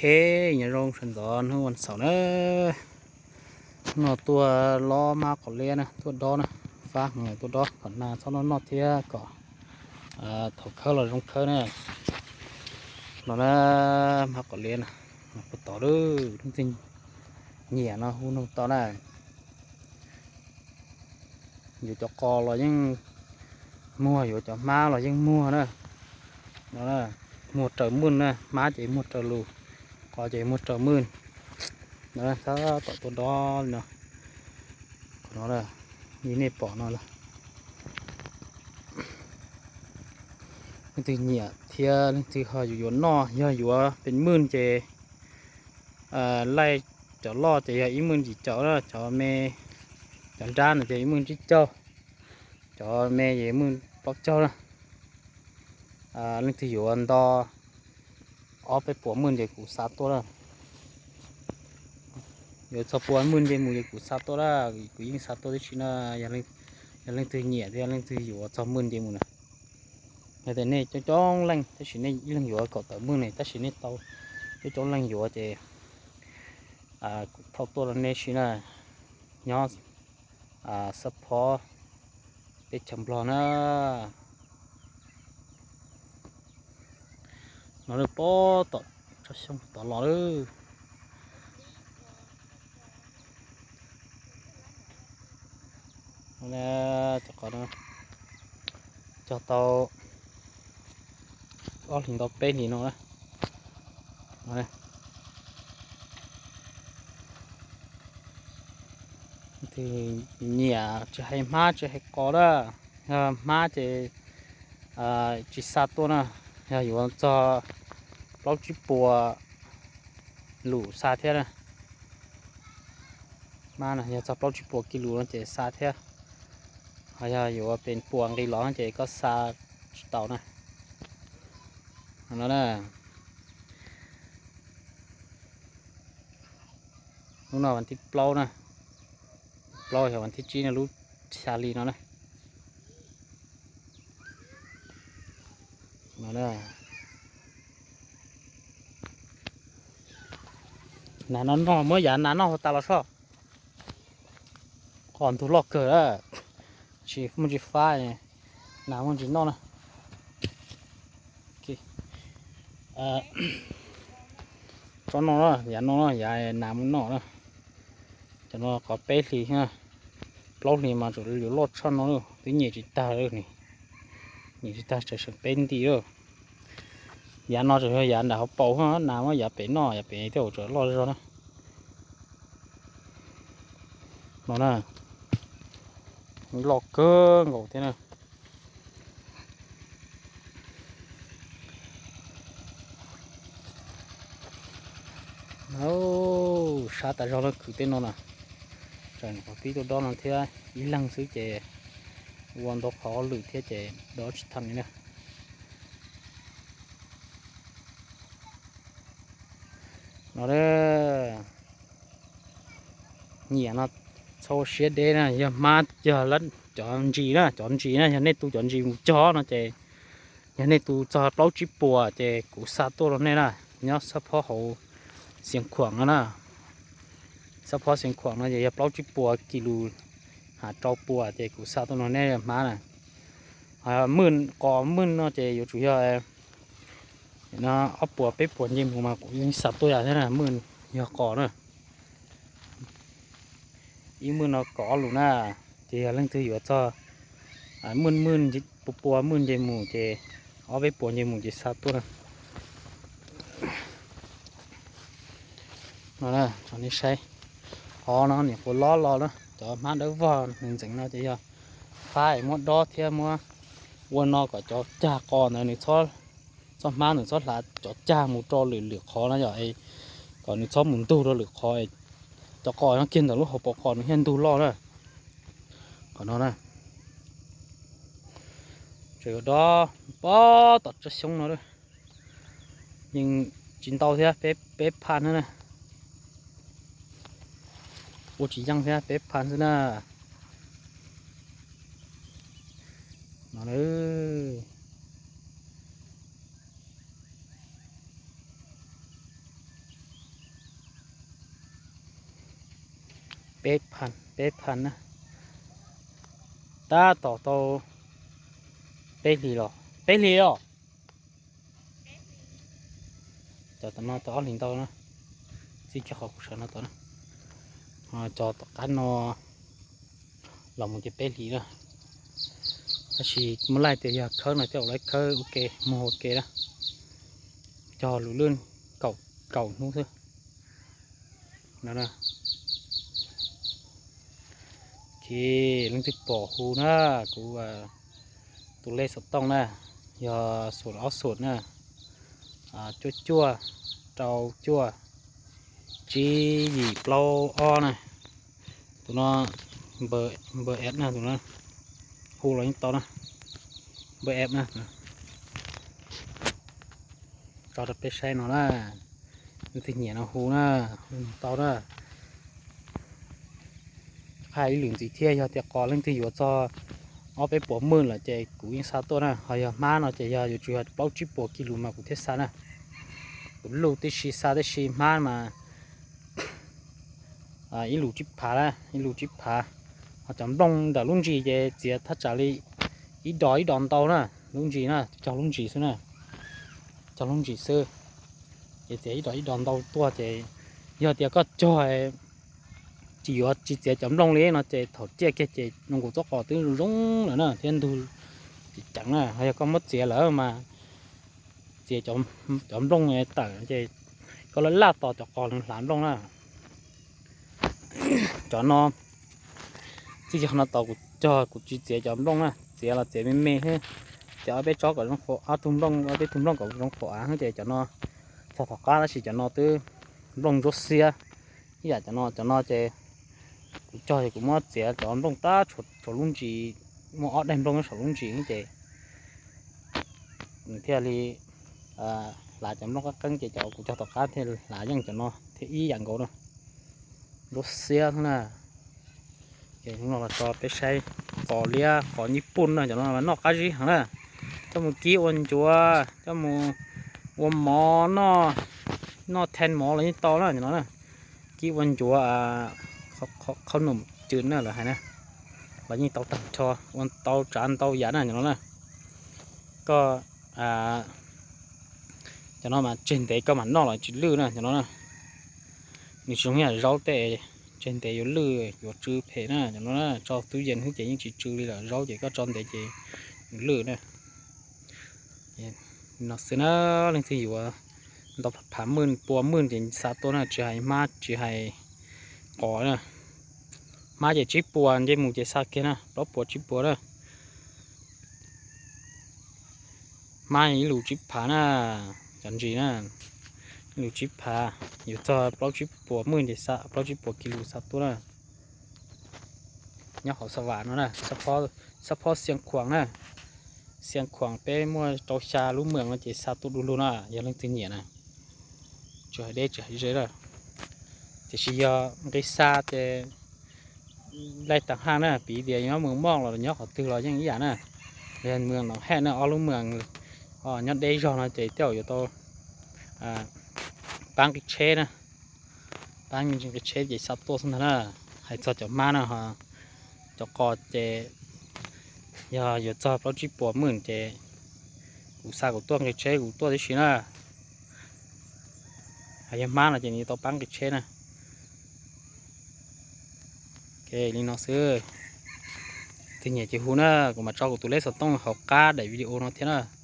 เคยังลงสันดอนทุกวันเสาร์นะนอตัวล้อมากกว่าเลียนะตัวดอนะฟ้าเงตัวดอก่อนหน้าซ้นนอเทียก่อนถกเข้าเลยลงเข้าเนี่ยนอนะมากกว่าเลียนะมาต่อด้วยทุกทีเหนียนะหู้นต่อหน้อยู่จอกอเรายังมัวอยู่จอกมาเรายังมัวนะนอนะมัวเจอมุนนะมาจีมัวเจอลู có chế một trở mươn đó ta tỏ tốt đó nè nó là nhìn này bỏ nó là từ nhẹ thì từ họ dụ nó giờ dụ เป็น mươn chế à lại cho lo chế ý mươn chỉ cho là cho mẹ chẳng ra là chế ý mươn chỉ cho cho mẹ chế mươn bóc cho là à lên từ dụ à, à, à, ăn to อ๋อไปปัวมื่นใหญ่กูสาตัวละเดี๋ยวสปัวมื่นใหญ่หมูใหญ่กูสาตัวละกูยิงสาตัวได้ชินะอย่าเล่นอย่าเล่นตัวเหนียดอย่าเล่นตัวอยู่สมื่นใหญ่หมูนะแต่เนี่ยจ้องจ้องเล่นแต่ชิเนี่ยเล่นอยู่ก็แต่อมื่เนี่ยแต่ชิเนี่ยเตาจ้องจ้องเล่นอยู่เจอ่าท่าตัวละเนี่ยชินะย้อนอ่าสปอร์เป็นจำลอนะ nó được bó tọt cho xong tọt lọ đó nè cho con nó cho tao con thì tao bên thì nó đó này thì nhẹ chỉ hay má chỉ hay có đó à, má chỉ à, chỉ sát tôi nè เราอยู่ว่าจะเราจบปัวหลูซาเทนะมาหนี่ยจะเราจบปัวกิลูนั่นเจ๊ซาเทะเฮราอยู่ว่าเป็นปวงรีหลองเจ๊ก็ซาเต่านะอันนั้นะนู่นน่ะวันที่ปล่อานะปล่าเหรอวันที่จีนน่ะรู้ชาลีนั่นแหละาแล้วนานนองเมื่อยานานนองตาละชอบก่อนถูกล็อกเกิดชีฟมันจะฟ้าเนี่ยนานมันจะนอนนะโอเอ่อจอนนอนแยานนอนแล้วยานามันนอนแลจะนอนก็เป๊ะสิฮะปลอกนี่มาจุดอยู่รถช่อนนอนอยู่ที่เหยียดตตาเลยนี่จตาะเ你就带着是本地了。giá nó chỉ hơi giá đã học bầu ha nào mà giá bị nó giá bị thì hỗ trợ lo rồi đó nó nè lọt cơ ngủ thế nào ô sao tại sao nó cứ thế nó nè trời có tí tôi đó là thế ý lăng xứ chè quan đó khó lử thế chè đó thành nè เนาะเด้อเหนียเนาะโซเชียลเดนะอย่ามาอย่าลันจอนจีนะจอนจีนะอย่าในตู้จอนจีมูจอนะเจอย่าในตู้จอเปล่าจีปัวเจกูซาตัวเราเนี่ยนะเนาะสะพอเขาเสียงขวางนะสะพอเสียงขวางนะเอย่าเปล่าจีปัวกิลูหาเจ้าปัวเจกูซาตัวเราเนี่ยมาเน่ะ่ามื่นก่อมื่นเนาะเจอยู่ช่วยนะเอาปัวไปปวนยิมออมายังสับตัวใหญ่เท่านั้นมื่นเหยาะก่อเนอะยิงมื่นเราก่อหลุน่าเจียเรื่องตัวอยู่ซะมื่นมื่นจิปัวปมื่นยิมูเจเอาไปปวนยิมูจิสับตัวนัะนั่นตอนนี้ใช้อ๋อนั่นเนี่ยปวดล้อล้อเนอะจอมาเดินวันหนึ่งสิงเนาะเจียไฟมดดอเทียมัววัวนอก็จอจากก่อนเนี่นี่ท้อ xót má nữa xót là cho cha một trò lửa lửa khó nó rồi còn nữa xót muốn tu đó lửa khó cho còi nó kiên từ lúc học bỏ còi nó hiên tu lo đó còn nó này rồi đó bỏ tọt cho xuống nó đó nhưng chín tàu thế bếp bếp pan nữa này ô chỉ răng thế bếp pan nữa nè nó nữa เป๊กพัน เป๊กพันนะ ตาต่อโต เป๊กลีหรอ เป๊กลีหรอจอดตนอต่อหลิงโอนะ สิจะขอกุชนะต่อนะจอดต่อกันนอเรามันจะเป๊กลีนะถ้าฉีกมันไล่แต่อยากเขาหน่อยจะเอาไล่เขาโอเคมโหโอเคนะจอหลุดเลื่อนเก่าเก่านู้นเถอะนั่นนะเคนึงติดปอกูนะกูว่าตัวเลขสต้องนะยอสูตรออสูตรนะจั่วจั่วเตาจั่วจีหยีเปล่าอ้อนะตัวน้อเบอร์เบอร์เอดนะตัวน้อคูเรายังต่อนะเบอร์เอดนะเราจะไปใช้หนอนะมันติดเหนียนะหูนะต่อนะ hai lượng gì thiê giờ tiệc có lên thì vừa cho ở bên bộ mương là chạy cũng yên sao tốt nè hay là má nó chạy giờ chủ yếu bao chip bộ kilo mà cũng thiết sao nè cũng lâu tới xí sao tới xí má mà à ít lù chip phá nè ít lù chip phá họ chẳng đông đã luôn gì vậy chỉ thắt trả đi ít đói đòn tàu nè luôn gì nè cho luôn gì xưa nè cho luôn gì xưa chỉ chỉ ít đói đòn tàu tua chỉ giờ tiệc có cho chỉ có chỉ chế chấm long lấy nó chế thổ chế cái chế nông cụ tóc cỏ tiếng rung là nó thiên thu chẳng là hay có mất chế lỡ mà chế chấm chấm long này tờ chế có lấy la tỏ cho còn làm long là cho nó chỉ cho nó tỏ của cho của chỉ chế chấm long là chế là chế mềm mềm hết ở bên chó của nó khổ ở à, thùng long bên thùng long của nó khổ á chế cho nó thọ thọ cá nó chỉ cho nó từ long rốt xia giờ cho nó cho nó chế cho thì cũng mất tiền chọn đông ta chỗ chỗ luôn chỉ mua đem đông chỗ luôn chỉ như thế thế thì à là chấm nó các cân chỉ cho cũng cho tập khác thì là dân cho nó thì ý dạng cổ đó đốt xe thế nè thì chúng nó là cho cái xe có lia có nhịp bún này cho nó là nó cái gì hả nè cho một kí ôn chúa cho một ôn mỏ nó nó thêm mỏ là như to đó cho nó nè kí ôn chúa à เขาเขาเขาหนุ่มจืดน่ะเหรอฮะนะวันนี้เตาตัดชอวันเตาจานเตาหยาดน่ะอย่างนั้นนะก็อ่าอย่างนั้นมาเจนเตก็มันนอกหรอจืดลื้อน่ะอย่างนั้นนะนี่ช่วงนี้เราเตะ à, trên tay yếu lừa yếu chữ thế nè cho nó cho túi dân hướng chạy những chị chữ đi là rau chỉ có trong tay chị lừa nè dạ, nó sẽ nó lên thì yếu đọc phá mươn bùa mươn thì xa tố là chỉ hay mát chỉ hay กอนะมาจากชิปปวเจะหมูจะซักแค่นะรบปวดชิปปวนะมาอย่างนี้หลูชิปผานะจันจีนะหลูชิปผาอยู่ต่อปลอกชิปปวมือจะซักปลอกชิปปวกิโลสักตัวนะเนี่ยเขาสว่านนะเฉพาะเฉพาะเสียงขวางนะเสียงขวางเป้มัวโตชาลุ่มเมืองมันจะัาตุดูลุ่นะอย่าลืมตีเหนียนะจะได้จะเจอละ thì chỉ do cái xa thì lại tặng hàng nữa bị địa nhóm mường mong là nhóm họ từ lo chẳng gì nữa nên mường nó hẹn nó ở lúc mường ở nhóm đây rồi nó chỉ theo cho tôi à bán cái chế nữa bán những cái chế gì sắp tôi xong nữa hay cho cho má nữa hả cho có chế giờ giờ cho nó chỉ bỏ mượn chế cụ xa của tôi cái chế của tôi thì xin nữa hay má là chỉ như tôi bán cái chế nữa cái linh nó sư, thì nhẹ chị hú nó cũng mà cho của tụi lấy sọt tông học ca để video nó thế nào